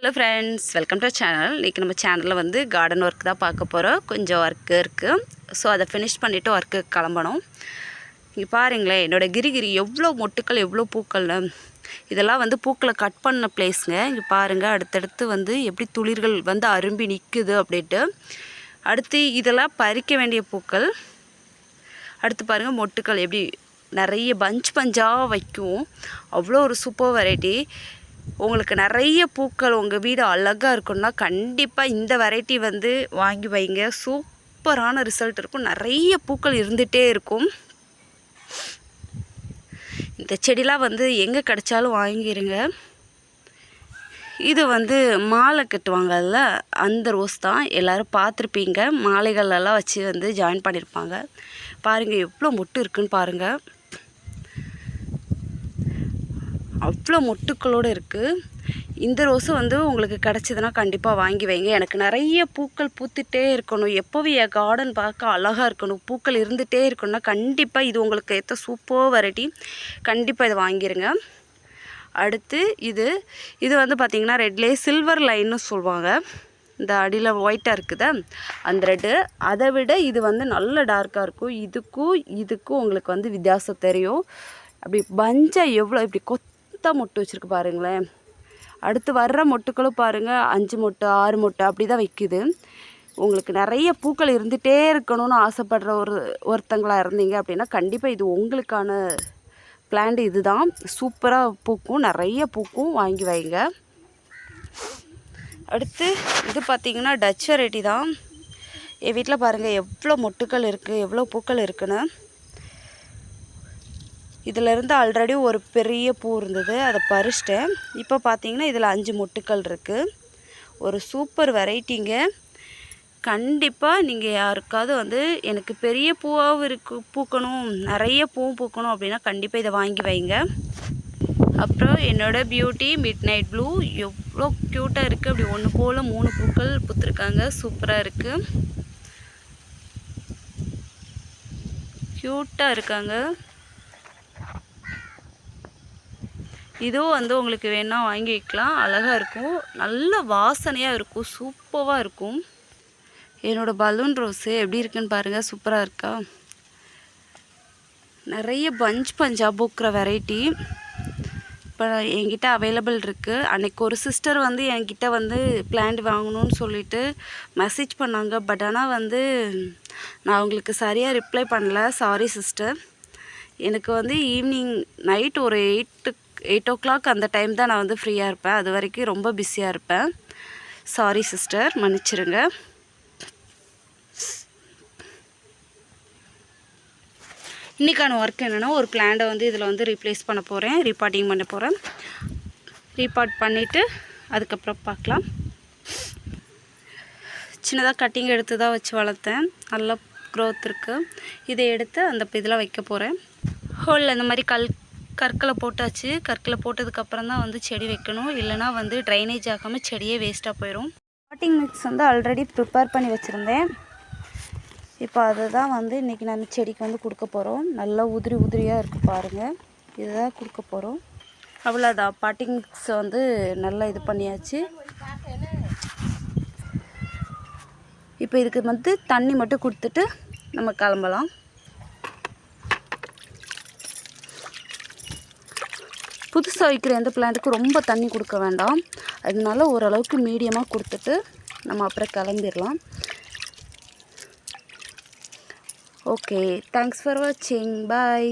Hello friends welcome to channel இன்றைக்கி நம்ம சேனலில் வந்து கார்டன் ஒர்க் தான் பார்க்க போகிறோம் கொஞ்சம் ஒர்க்கு இருக்குது ஸோ அதை ஃபினிஷ் பண்ணிவிட்டு ஒர்க்கு கிளம்பணும். இங்கே பாருங்களேன் என்னோடய கிரிகிரி எவ்வளோ மொட்டுக்கள் எவ்வளோ பூக்கள் இதெல்லாம் வந்து பூக்களை கட் பண்ண பிளேஸுங்க இங்கே பாருங்கள் அடுத்தடுத்து வந்து எப்படி துளிர்கள் வந்து அரும்பி நிற்குது அப்படின்ட்டு. அடுத்து இதெல்லாம் பறிக்க வேண்டிய பூக்கள். அடுத்து பாருங்கள் மொட்டுக்கள் எப்படி நிறைய பஞ்ச் பஞ்சாக வைக்கும். அவ்வளோ ஒரு சூப்பர் வெரைட்டி உங்களுக்கு நிறைய பூக்கள் உங்கள் வீடு அழகாக இருக்குன்னா கண்டிப்பாக இந்த வெரைட்டி வந்து வாங்கி வைங்க. சூப்பரான ரிசல்ட் இருக்கும். நிறைய பூக்கள் இருந்துகிட்டே இருக்கும். இந்த செடிலாம் வந்து எங்கே கிடைச்சாலும் வாங்கிடுங்க இது வந்து மாலை கட்டுவாங்கல்ல அந்த ரோஸ் தான். எல்லோரும் பார்த்துருப்பீங்க. மாலைகளெல்லாம் வச்சு வந்து ஜாயின் பண்ணியிருப்பாங்க பாருங்கள் எவ்வளோ மொட்டு இருக்குன்னு பாருங்கள் அவ்வளோ மொட்டுக்களோடு இருக்குது இந்த ரோஸு வந்து உங்களுக்கு கிடச்சிதுன்னா கண்டிப்பாக வாங்கி வைங்க. எனக்கு நிறைய பூக்கள் பூத்துட்டே இருக்கணும். எப்போவும் என் கார்டன் பார்க்க அழகாக இருக்கணும். பூக்கள் இருந்துகிட்டே இருக்கணும்னா கண்டிப்பாக இது உங்களுக்கு ஏற்ற சூப்பர் வெரைட்டி கண்டிப்பாக இதை வாங்கிடுங்க அடுத்து இது இது வந்து பார்த்திங்கன்னா ரெட்லேயே சில்வர் லைன்னு சொல்லுவாங்க. இந்த அடியில் ஒயிட்டாக இருக்குதா அந்த ரெட்டு அதை விட இது வந்து நல்ல டார்க்காக இருக்கும். இதுக்கும் இதுக்கும் உங்களுக்கு வந்து வித்தியாசம் தெரியும். அப்படி பஞ்சாக எவ்வளோ இப்படி கொத்தாக மொட்டு வச்சுருக்கு பாருங்களேன். அடுத்து வர்ற மொட்டுக்களும் பாருங்கள் அஞ்சு மொட்டு ஆறு மொட்டு அப்படி தான் வைக்குது. உங்களுக்கு நிறைய பூக்கள் இருந்துகிட்டே இருக்கணும்னு ஆசைப்படுற ஒரு ஒருத்தங்களாக இருந்தீங்க அப்படின்னா கண்டிப்பாக இது உங்களுக்கான பிளான்ட் இது தான் சூப்பராக பூக்கும் நிறைய பூக்கும். வாங்கி வைங்க. அடுத்து இது பார்த்திங்கன்னா டச் வெரைட்டி தான் என் வீட்டில் பாருங்கள் எவ்வளோ மொட்டுக்கள் இருக்குது எவ்வளோ பூக்கள் இருக்குன்னு. இதிலிருந்து ஆல்ரெடி ஒரு பெரிய பூ இருந்தது அதை பறிச்சிட்டேன். இப்போ பார்த்தீங்கன்னா இதில் அஞ்சு மொட்டுக்கள் இருக்குது ஒரு சூப்பர் வெரைட்டிங்க. கண்டிப்பாக நீங்கள் யாருக்காவது வந்து எனக்கு பெரிய பூவாகவும் இருக்கு பூக்கணும் நிறைய பூவும் பூக்கணும் அப்படின்னா கண்டிப்பாக இதை வாங்கி வைங்க. அப்புறம் என்னோடய பியூட்டி மிட் நைட் ப்ளூ எவ்வளோ க்யூட்டாக இருக்குது அப்படி ஒன்று போல் மூணு பூக்கள் பூத்துருக்காங்க. சூப்பராக இருக்குது க்யூட்டாக இருக்காங்க. இதுவும் வந்து உங்களுக்கு வேணால் வாங்கி வைக்கலாம். அழகாக இருக்கும். நல்ல வாசனையாக இருக்கும். சூப்பராக இருக்கும். என்னோடய பலூன் ரோஸு எப்படி இருக்குன்னு பாருங்கள் சூப்பராக இருக்கா? நிறைய பஞ்ச் பஞ்சாக பூக்கிற வெரைட்டி இப்போ என்கிட்ட அவைலபிள் இருக்குது அன்றைக்கி ஒரு சிஸ்டர் வந்து என்கிட்ட வந்து பிளான்ட் வாங்கணும்னு சொல்லிட்டு மெசேஜ் பண்ணாங்க. பட் ஆனால் வந்து நான் அவங்களுக்கு சரியாக ரிப்ளை பண்ணல. சாரி சிஸ்டர் எனக்கு வந்து ஈவினிங் நைட் ஒரு எயிட்டு எயிட் ஓ கிளாக் அந்த டைம் தான் நான் வந்து ஃப்ரீயாக இருப்பேன். அது வரைக்கும் ரொம்ப பிஸியாக இருப்பேன். சாரி சிஸ்டர் மன்னிச்சிருங்க. இன்றைக்கான ஒர்க் என்னென்னா ஒரு பிளான்டை வந்து இதில் வந்து ரீப்ளேஸ் பண்ண போகிறேன் ரீபார்ட்டிங் பண்ண போகிறேன் ரீபார்ட் பண்ணிவிட்டு அதுக்கப்புறம் பார்க்கலாம். சின்னதாக கட்டிங் எடுத்து தான் வச்சு வளர்த்தேன். நல்லா க்ரோத் இருக்குது இதை எடுத்து அந்த இதில் வைக்க போகிறேன் ஹோலில் இந்த மாதிரி கல் கற்களை போட்டாச்சு. கற்களை போட்டதுக்கப்புறம் தான் வந்து செடி வைக்கணும். இல்லைனா வந்து ட்ரைனேஜ் ஆகாமல் செடியே வேஸ்ட்டாக போயிடும் பாட்டிங் மிக்ஸ் வந்து ஆல்ரெடி ப்ரிப்பேர் பண்ணி வச்சுருந்தேன். இப்போ அதை தான் வந்து இன்றைக்கி நான் செடிக்கு வந்து கொடுக்க போகிறோம் நல்லா உதிரி உதிரியாக இருக்குது பாருங்கள் இதுதான் கொடுக்க போகிறோம் அவ்வளோதான் பாட்டிங் மிக்ஸ் வந்து நல்லா இது பண்ணியாச்சு. இப்போ இதுக்கு வந்து தண்ணி மட்டும் கொடுத்துட்டு நம்ம கிளம்பலாம். புதுசாக வைக்கிற எந்த பிளான்ட்டுக்கும் ரொம்ப தண்ணி கொடுக்க வேண்டாம். அதனால ஓரளவுக்கு மீடியமாக கொடுத்துட்டு நம்ம அப்புறம் கிளம்பிடலாம். ஓகே தேங்க்ஸ் ஃபார் வாட்சிங் பாய்